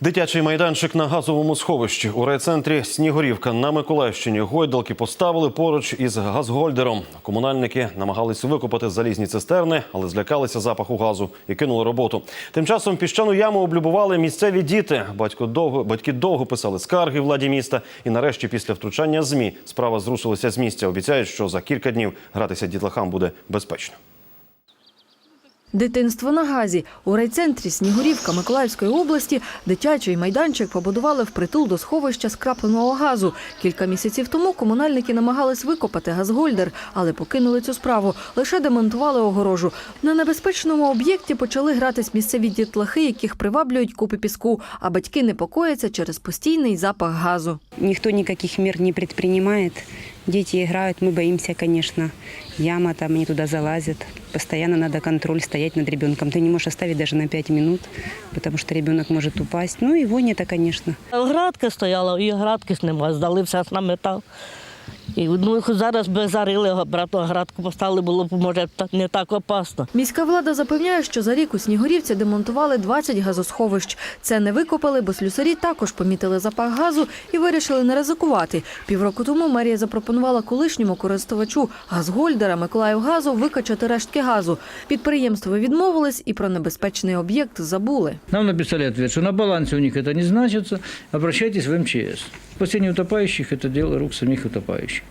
Дитячий майданчик на газовому сховищі у райцентрі Снігурівка на Миколаївщині гойдалки поставили поруч із газгольдером. Комунальники намагались викопати залізні цистерни, але злякалися запаху газу і кинули роботу. Тим часом піщану яму облюбували місцеві діти. Батько довго батьки довго писали скарги владі міста. І нарешті, після втручання змі, справа зрушилася з місця. Обіцяють, що за кілька днів гратися дітлахам буде безпечно. Дитинство на газі у райцентрі Снігурівка Миколаївської області дитячий майданчик побудували впритул до сховища скрапленого газу. Кілька місяців тому комунальники намагались викопати газгольдер, але покинули цю справу. Лише демонтували огорожу. На небезпечному об'єкті почали гратись місцеві дітлахи, яких приваблюють купи піску, а батьки непокояться через постійний запах газу. Никто никаких мер не предпринимает. Дети играют, мы боимся, конечно. Яма там, они туда залазят. Постоянно надо контроль стоять над ребенком. Ты не можешь оставить даже на 5 минут, потому что ребенок может упасть. Ну и вонь это, конечно. Градки стояла, і градки ж нема, здали все на метал. І ну, зараз би зарили обратно градку поставили, було б може не так опасно. Міська влада запевняє, що за рік у Снігурівці демонтували 20 газосховищ. Це не викопали, бо слюсарі також помітили запах газу і вирішили не ризикувати. Півроку тому мерія запропонувала колишньому користувачу газгольдера Миколаївгазу викачати рештки газу. Підприємство відмовились і про небезпечний об'єкт забули. Нам написали ответ, что на балансе у них это не значится, обращайтесь в МЧС. Спасение утопающих – это дело рук самих утопающих.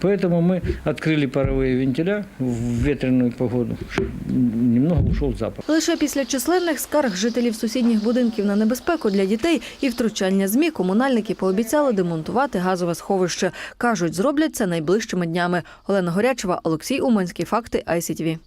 Поэтому мы открыли паровые вентиля в ветреную погоду, чтобы немного ушел запах. Лише після численних скарг жителів сусідніх будинків на небезпеку для дітей і втручання ЗМІ комунальники пообіцяли демонтувати газове сховище. Кажуть, зроблять це найближчими днями. Олена Горячева, Олексій Уманський. Факти ICTV.